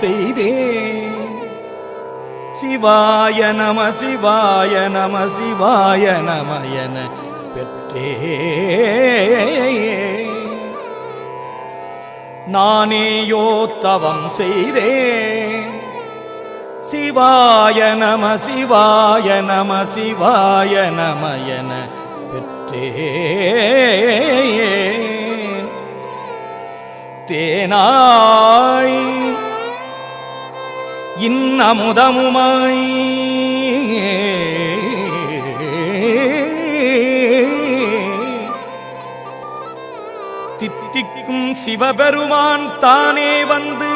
செய்தே. சிவாய நம சிவாய நம சிவாய நம என பெற்றே. நானேயோ தவம் செய்தே. சிவாய நம சிவாய நம சிவாய நம என பெற்றேன் தேனாய் அமுதமுமாய் தித்திக்கும் சிவபெருமான் தானே வந்து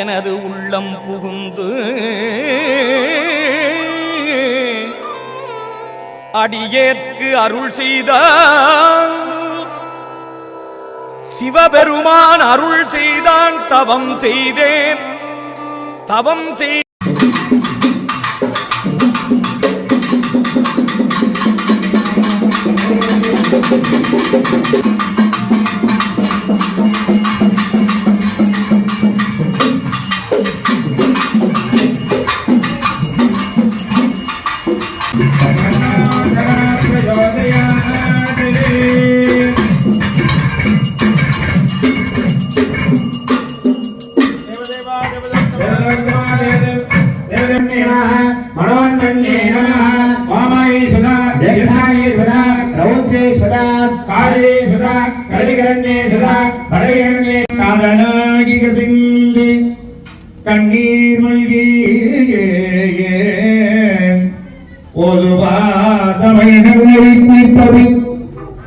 எனது உள்ளம் புகுந்து அடியேற்கு அருள் செய்தார். சிவபெருமான் அருள் செய்தான் தவம் செய்தேன் தவம் செய் you. காரியே சுதா கலிகரண்யே சுதா படகிரண்யே கண்ணீர் மல்கி ஒருவாதமைகளை மீட்பது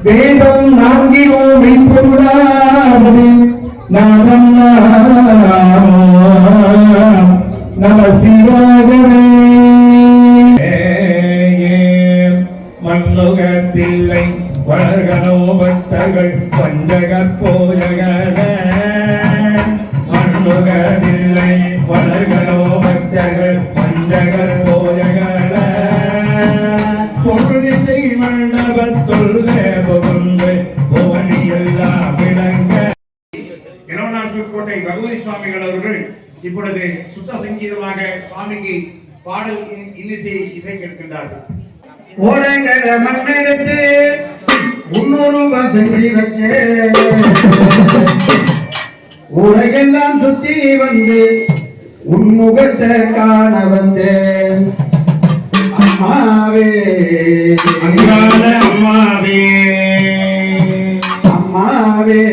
வேதம் நான்கிலோ மெய்ப்பொருளாவது. நாமம் நம சிவாகவே பக்தர்கள் பஞ்சகப் போயகன மண்ணுகத்தில்லை வளர்களோ பக்தர்கள் பஞ்சகப் போயகன பொருளிசை மண்டபத்துள்ளே புகுந்து புவனியெல்லாம் விளங்க. இளவனாசூர் கோட்டை பகவதி சுவாமிகள் அவர்கள் இப்பொழுது சுத்த சங்கீதமாக சுவாமிக்கு பாடல் இ- இன்னிசை இசைக்க இருக்கின்றார்கள் ஓரங்கர மண்ணெடுத்து முன்னூறு செஞ்சு வச்சு. ஊரையெல்லாம் சுத்தி வந்து உன்முகத்தை காண வந்தேன் அம்மாவே. அம்மாவே. அம்மாவே.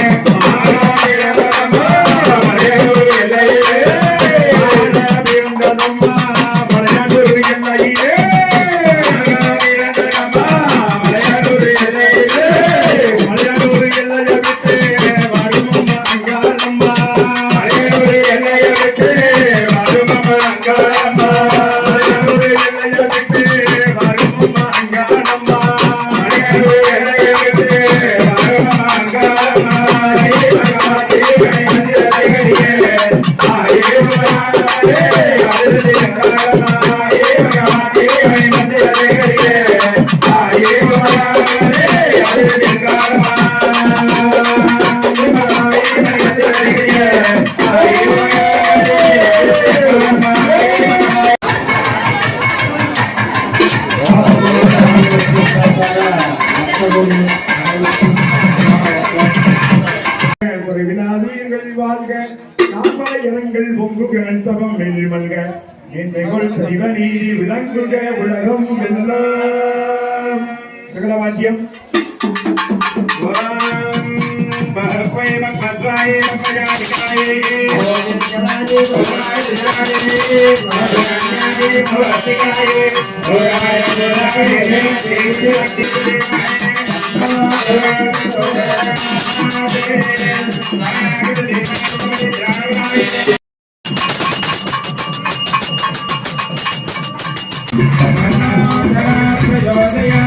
honor. தெய்வங்கள் பொங்குக சபம் மெல்மல்க நின்மைகள் சிவநீதி விளங்குக உலகம் எல்லாம் சகலவாத்தியம் Thank you. జగదయా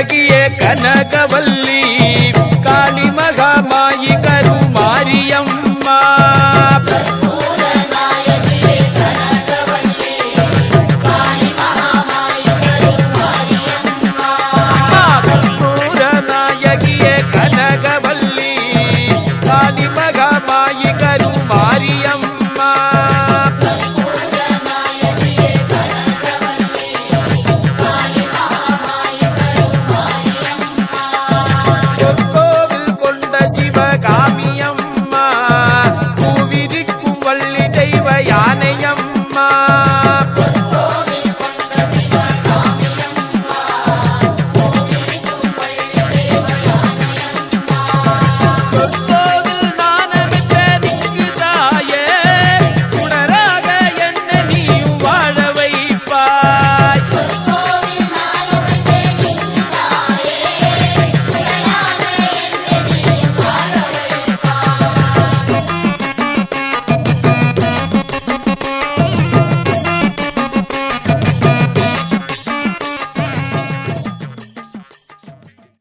அழகிய கனகவல்லி காளி மகாமாயி கருமாரியம்மா. கனகவல்லி